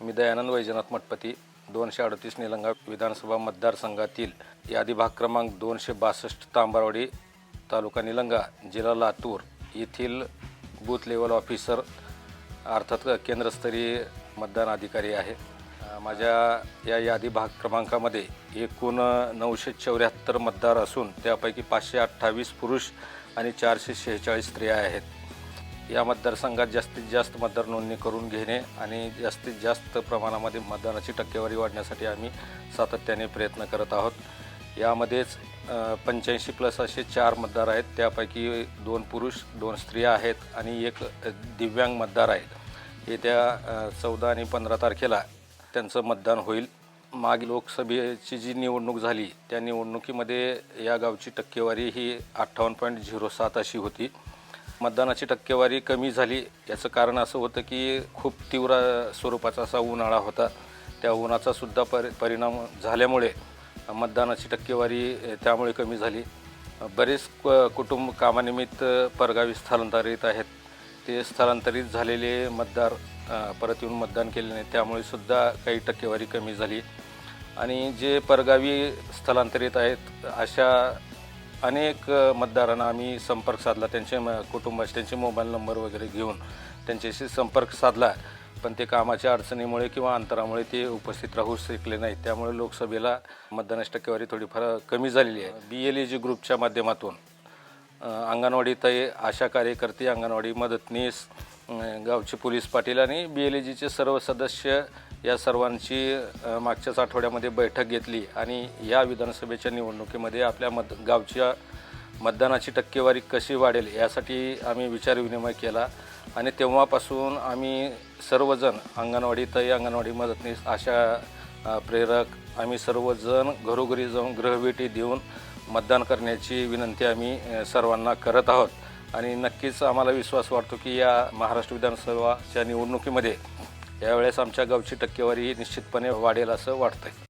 मी दयानंद वैजनाथ मठपती दोनशे अडतीस निलंगा विधानसभा मतदारसंघातील यादी भाग क्रमांक दोनशे बासष्ट तांबारवाडी तालुका निलंगा जिल्हा लातूर येथील बूथ लेवल ऑफिसर अर्थात केंद्रस्तरीय मतदान अधिकारी आहे. माझ्या या यादी भाग क्रमांकामध्ये एकूण नऊशे चौऱ्याहत्तर मतदार असून त्यापैकी पाचशे अठ्ठावीस पुरुष आणि चारशे शेहेचाळीस स्त्रिया आहेत. या मतदारसंघात जास्तीत जास्त मतदार नोंदणी करून घेणे आणि जास्तीत जास्त प्रमाणामध्ये मतदानाची टक्केवारी वाढण्यासाठी आम्ही सातत्याने प्रयत्न करत आहोत. यामध्येच पंच्याऐंशी प्लस असे चार मतदार आहेत. त्यापैकी दोन पुरुष दोन स्त्रिया आहेत आणि एक दिव्यांग मतदार आहेत. येत्या चौदा आणि पंधरा तारखेला त्यांचं मतदान होईल. मागील लोकसभेची जी निवडणूक झाली त्या निवडणुकीमध्ये या गावची टक्केवारी ही अठ्ठावन्न पॉईंट झिरो सात अशी होती. मतदानाची टक्केवारी कमी झाली. याचं कारण असं होतं की खूप तीव्र स्वरूपाचा असा उन्हाळा होता. त्या उन्हाचा सुद्धा परि परिणाम झाल्यामुळे मतदानाची टक्केवारी त्यामुळे कमी झाली. बरेच क- कुटुंब कामानिमित्त परगावी स्थलांतरित आहेत. ते स्थलांतरित झालेले मतदार परत येऊन मतदान केले नाही. त्यामुळे सुद्धा काही टक्केवारी कमी झाली. आणि जे परगावी स्थलांतरित आहेत अशा अनेक मतदारांना आम्ही संपर्क साधला. त्यांचे म कुटुंबाचे त्यांचे मोबाईल नंबर वगैरे घेऊन त्यांच्याशी संपर्क साधला. पण ते कामाच्या अडचणीमुळे किंवा अंतरामुळे ते उपस्थित राहू शकले नाहीत. त्यामुळे लोकसभेला मतदानाची टक्केवारी थोडीफार कमी झालेली आहे. बी एल ए जी ग्रुपच्या माध्यमातून अंगणवाडी तय आशा कार्यकर्ते अंगणवाडी मदतनीस गावचे पोलीस पाटील आणि बी एल ए जीचे सर्व सदस्य या सर्वांची मागच्याच आठवड्यामध्ये बैठक घेतली आणि या विधानसभेच्या निवडणुकीमध्ये आपल्या मत गावच्या मतदानाची टक्केवारी कशी वाढेल यासाठी आम्ही विचारविनिमय केला आणि तेव्हापासून आम्ही सर्वजण अंगणवाडीतही अंगणवाडी मदतनीस अशा प्रेरक आम्ही सर्वजण घरोघरी जाऊन ग्रहभेटी देऊन मतदान करण्याची विनंती आम्ही सर्वांना करत आहोत. आणि नक्कीच आम्हाला विश्वास वाटतो की या महाराष्ट्र विधानसभाच्या निवडणुकीमध्ये यावेळेस आमच्या गावची टक्केवारी ही निश्चितपणे वाढेल असं वाटतंय.